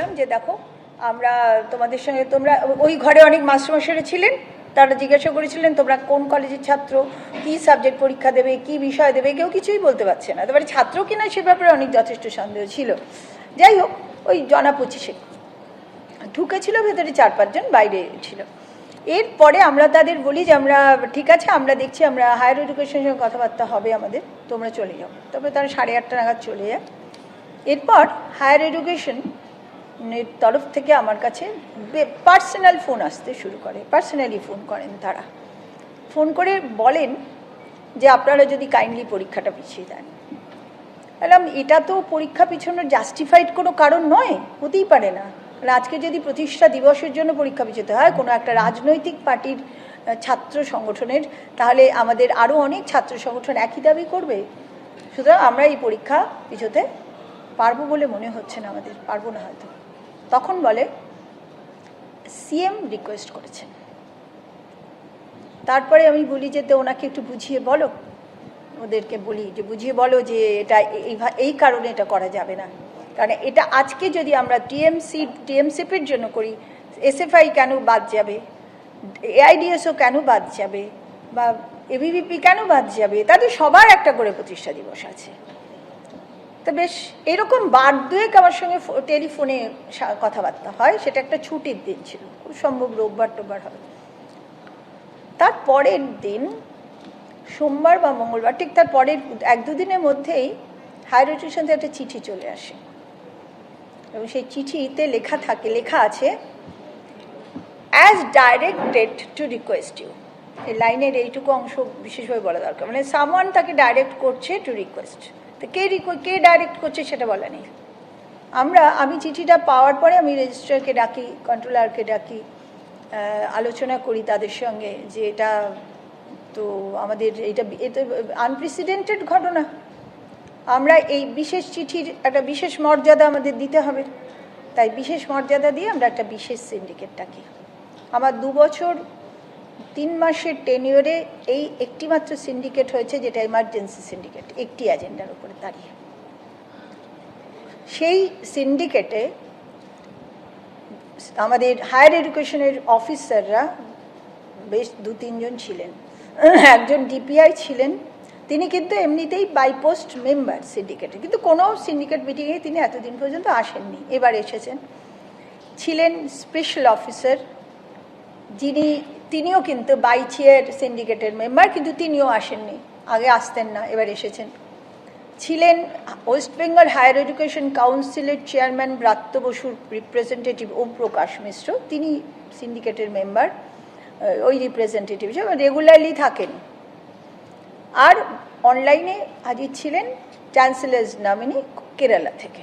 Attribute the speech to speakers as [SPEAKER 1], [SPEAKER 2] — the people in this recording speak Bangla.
[SPEAKER 1] বললাম যে দেখো, আমরা তোমাদের সঙ্গে তোমরা, ওই ঘরে অনেক মাস্টারমশাইরা ছিলেন, তারা জিজ্ঞাসা করেছিলেন, তোমরা কোন কলেজের ছাত্র? কী সাবজেক্ট পরীক্ষা দেবে? কী বিষয় দেবে? কেউ কিছুই বলতে পারছে না। তারপরে ছাত্র কিনা সে ব্যাপারে অনেক যথেষ্ট সন্দেহ ছিল। যাই হোক, ওই জনা পঁচিশে ঢুকেছিল, ভেতরে চার পাঁচজন বাইরে ছিল। এরপরে আমরা তাদের বলি যে, আমরা, ঠিক আছে, আমরা দেখছি, আমরা হায়ার এডুকেশনের সঙ্গে কথাবার্তা হবে আমাদের, তোমরা চলে যাও। তবে তারা সাড়ে আটটা নাগাদ চলে যায়। এরপর হায়ার এডুকেশন তরফ থেকে আমার কাছে পার্সোনাল ফোন আসতে শুরু করে পার্সোনালি ফোন করেন তারা। ফোন করে বলেন যে আপনারা যদি কাইন্ডলি পরীক্ষাটা পিছিয়ে দেন। বললাম, এটা তো পরীক্ষা পিছনের জাস্টিফাইড কোনো কারণ নয়, হতেই পারে না। আজকে যদি প্রতিষ্ঠা দিবসের জন্য পরীক্ষা পিছোতে হয়, কোনো একটা রাজনৈতিক পার্টির ছাত্র সংগঠনের, তাহলে আমাদের আরও অনেক ছাত্র সংগঠন একই দাবি করবে। সুতরাং আমরা এই পরীক্ষা পিছোতে পারব বলে মনে হচ্ছে না আমাদের, পারব না হয়তো। তখন বলে, সিএম রিকোয়েস্ট করেছেন তারপরে আমি বলি যে, তো ওনাকে একটু বুঝিয়ে বলো। ওদেরকে বলি যে, বুঝিয়ে বলো যে, এটা এই এই কারণে এটা করা যাবে না। কারণ এটা আজকে যদি আমরা টিএমসি, টিএমসিপির জন্য করি, এসএফআই কেন বাদ যাবে? এআইডিএসও কেন বাদ যাবে? বা এবিভিপি কেন বাদ যাবে? তাদের সবার একটা করে প্রতিষ্ঠা দিবস আছে। তো বেশ, এরকম বার দুয়েক আমার সঙ্গে টেলিফোনে কথাবার্তা হয়, সেটা একটা ছুটির দিন ছিল। খুব সম্ভব রোববার টোববার হবে। তার পরের দিন, সোমবার বা মঙ্গলবার, ঠিক তার পরের এক দুদিনের মধ্যেই হায়ার এডুকেশন থেকে একটা চিঠি চলে আসে। এবং সেই চিঠিতে লেখা থাকে, লেখা আছে as directed to request you এই লাইনের এইটুকু অংশ বিশেষভাবে বলা দরকার। মানে সামওয়ান তাকে ডাইরেক্ট করছে টু রিকোয়েস্ট তো কে কে ডাইরেক্ট করছে সেটা বলা নেই। আমরা, আমি চিঠিটা পাওয়ার পরে আমি রেজিস্ট্রারকে ডাকি কন্ট্রোলারকে ডাকি আলোচনা করি তাদের সঙ্গে যে এটা তো আমাদের এটা এটা আনপ্রেসিডেন্টেড ঘটনা। আমরা এই বিশেষ চিঠির একটা বিশেষ মর্যাদা আমাদের দিতে হবে। তাই বিশেষ মর্যাদা দিয়ে আমরা একটা বিশেষ সিন্ডিকেট ডাকি। আমার দু বছর তিন মাসের টেনিওরে এই একটিমাত্র সিন্ডিকেট হয়েছে, যেটা এমার্জেন্সি সিন্ডিকেট একটি এজেন্ডার উপরে দাঁড়িয়ে। সেই সিন্ডিকেটে আমাদের হায়ার এডুকেশনের অফিসাররা বেশ দু তিনজন ছিলেন। একজন ডিপিআই ছিলেন, তিনি কিন্তু এমনিতেই বাইপোস্ট মেম্বার সিন্ডিকেটে কিন্তু কোনো সিন্ডিকেট মিটিংয়ে তিনি এতদিন পর্যন্ত আসেননি, এবার এসেছেন। ছিলেন স্পেশাল অফিসার যিনি তিনিও কিন্তু বাই চেয়ার সিন্ডিকেটের মেম্বার কিন্তু তিনিও আসেননি। আগে আসতেন না, এবার এসেছেন। ছিলেন ওয়েস্ট বেঙ্গল হায়ার এডুকেশন কাউন্সিলের চেয়ারম্যান ব্রাত্য বসুর রিপ্রেজেন্টেটিভ ওম প্রকাশ মিশ্র। তিনি সিন্ডিকেটের মেম্বার ওই রিপ্রেজেন্টেটিভ রেগুলারলি থাকেন। আর অনলাইনে হাজির ছিলেন চ্যান্সেলার্স নমিনি কেরালা থেকে।